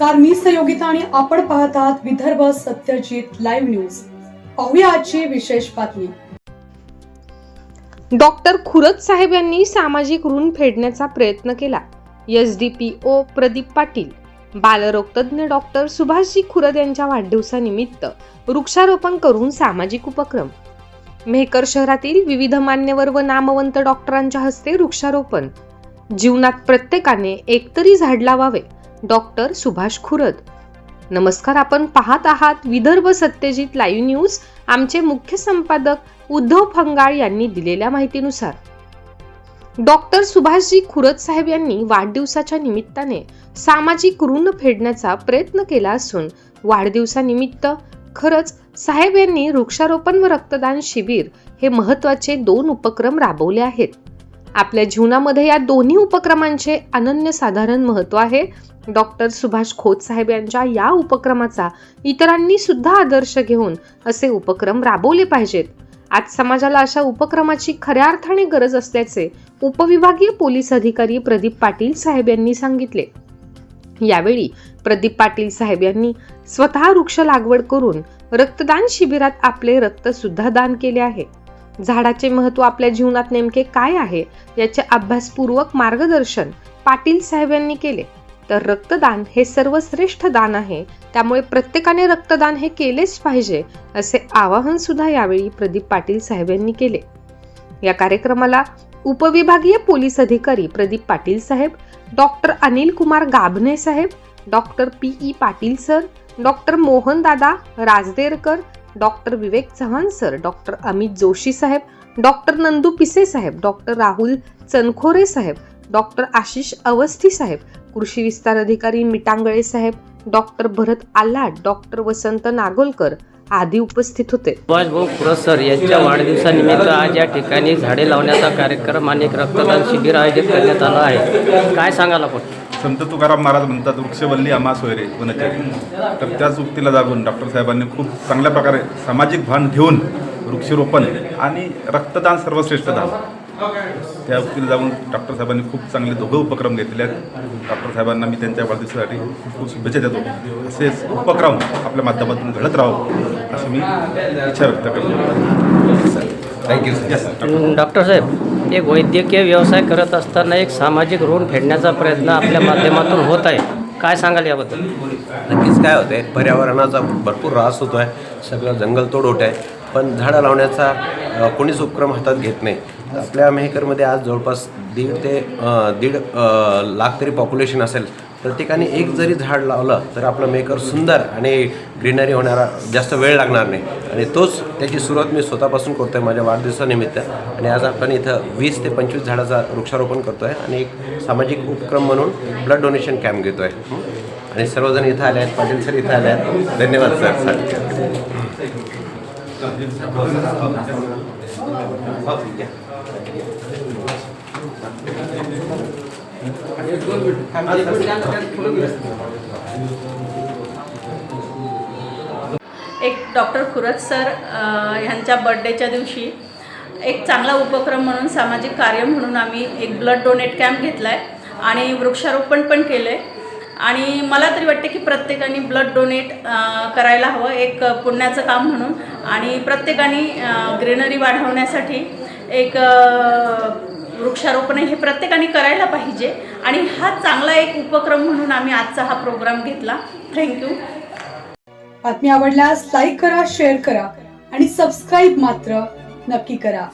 नमस्कार मी सहयोगिता आणि आपण पाहत आहात विदर्भ सत्यजित लाईव्ह न्यूज. पाहूया आजची विशेष बातमी. डॉक्टर खुरत साहेब यांनी सामाजिक ऋण फेडण्याचा प्रयत्न केला. S D P O Pradeep Patil बालरोगतज्ञ doctor Subhashji Khurad यांच्या वाढदिवसानिमित्त वृक्षारोपण करून सामाजिक उपक्रम. मेहकर शहरातील विविध मान्यवर व नामवंत डॉक्टरांच्या हस्ते वृक्षारोपण. जीवनात प्रत्येकाने एकतरी झाड लावावे. डॉक्टर सुभाष खुरद. नमस्कार आपण पाहत आहात विदर्भ सत्यजित लाईव्ह न्यूज. आमचे मुख्य संपादक उद्धव फंगाळ यांनी दिलेल्या माहितीनुसार. डॉक्टर सुभाषजी खुरद साहेब यांनी वाढदिवसाच्या निमित्ताने सामाजिक ऋण फेडण्याचा प्रयत्न केला असून वाढदिवसानिमित्त खरंच साहेब यांनी वृक्षारोपण व रक्तदान शिबिर हे महत्त्वाचे दोन उपक्रम राबवले आहेत. आपल्या जीवनामध्ये या दोन्ही उपक्रमांचे अनन्यसाधारण महत्त्व आहे. डॉक्टर सुभाष खोत साहेब यांच्या या उपक्रमाचा इतरांनी सुद्धा आदर्श घेऊन असे उपक्रम राबवले पाहिजेत. आज समाजाला अशा उपक्रमाची खऱ्या अर्थाने गरज असल्याचे उपविभागीय पोलीस अधिकारी प्रदीप पाटील साहेब यांनी सांगितले. यावेळी प्रदीप पाटील साहेब यांनी स्वतः वृक्ष लागवड करून रक्तदान शिबिरात आपले रक्त सुद्धा दान केले आहे. झाडाचे महत्त्व आपल्या जीवनात नेमके काय आहे याचे अभ्यासपूर्वक मार्गदर्शन पाटील साहेब यांनी केले. तर रक्तदान हे सर्वश्रेष्ठ दान आहे त्यामुळे प्रत्येकाने रक्तदान हे केलेच पाहिजे असे आवाहन सुद्धा यावेळी प्रदीप पाटील साहेब यांनी केले. या कार्यक्रमाला उपविभागीय पोलीस अधिकारी प्रदीप पाटील साहेब डॉक्टर अनिल कुमार गाभणे साहेब doctor P E Patil sir doctor Mohan दादा Rajderkar doctor Vivek Chavan sir doctor Amit Joshi साहेब डॉक्टर नंदू पिसे साहेब डॉक्टर राहुल चनखोरे साहेब डॉक्टर आशिष अवस्थी साहेब कृषी विस्तार अधिकारी मिटांगळे साहेब डॉक्टर भरत आल्हाट डॉक्टर वसंत नागोलकर आधी उपस्थित होते. सुभाष भाऊ सर यांच्या वाढदिवसानिमित्त आज या ठिकाणी झाडे लावण्याचा कार्यक्रम आणि एक रक्तदान शिबिर आयोजित करण्यात आलं आहे. काय सांगाल आपण? संत तुकाराम महाराज म्हणतात वृक्षवल्ली आम्हा सोयरे कोणाचे तर त्याच उक्तीला जागून डॉक्टर साहेबांनी खूप चांगल्या प्रकारे सामाजिक भान घेऊन वृक्षरोपण आणि रक्तदान सर्वश्रेष्ठ दान. त्या उक्तीला जाऊन डॉक्टर साहेबांनी खूप चांगले दोघं उपक्रम घेतले आहेत. डॉक्टर साहेबांना मी त्यांच्या वाढदिवसासाठी खूप शुभेच्छा देतो. असेच उपक्रम आपल्या माध्यमातून घडत राहो अशी मी इच्छा व्यक्त करतो. थँक्यू सर डॉक्टर साहेब एक वैद्यकीय व्यवसाय करत असताना एक सामाजिक ऋण फेडण्याचा प्रयत्न आपल्या माध्यमातून होत आहे. काय सांगाल याबद्दल? नक्कीच काय होतं आहे पर्यावरणाचा भरपूर ऱ्हास होतो आहे सगळं जंगलतोड होत आहे पण झाडं लावण्याचा कोणीच उपक्रम हातात घेत नाही. आपल्या मेहकरमध्ये आज जवळपास दीड ते दीड लाख तरी पॉप्युलेशन असेल प्रत्येकाने एक जरी झाड लावलं तर आपलं मेकर सुंदर आणि ग्रीनरी होणारा जास्त वेळ लागणार नाही. आणि तोच त्याची सुरुवात मी स्वतःपासून करतो आहे माझ्या वाढदिवसानिमित्त. आणि आज आपण इथं वीस ते पंचवीस झाडाचा वृक्षारोपण करतो आहे आणि एक सामाजिक उपक्रम म्हणून ब्लड डोनेशन कॅम्प घेतो आहे आणि सर्वजण इथं आले आहेत पाटील सर इथं आले आहेत. धन्यवाद सर एक डॉक्टर खुरत सर ह्यांच्या बड्डेच्या दिवशी एक चांगला उपक्रम म्हणून सामाजिक कार्य म्हणून आम्ही एक ब्लड डोनेट कॅम्प घेतला आहे आणि वृक्षारोपण पण केलं आहे आणि मला तरी वाटते की प्रत्येकाने ब्लड डोनेट करायला हवं एक पुण्याचं काम म्हणून. आणि प्रत्येकाने ग्रीनरी वाढवण्यासाठी एक वृक्षारोपण हे प्रत्येकाने करायला पाहिजे. आणि हा चांगला एक उपक्रम म्हणून आम्ही आजचा हा प्रोग्राम घेतला. थँक्यू बातमी आवडल्यास लाईक करा शेअर करा आणि सबस्क्राईब मात्र नक्की करा.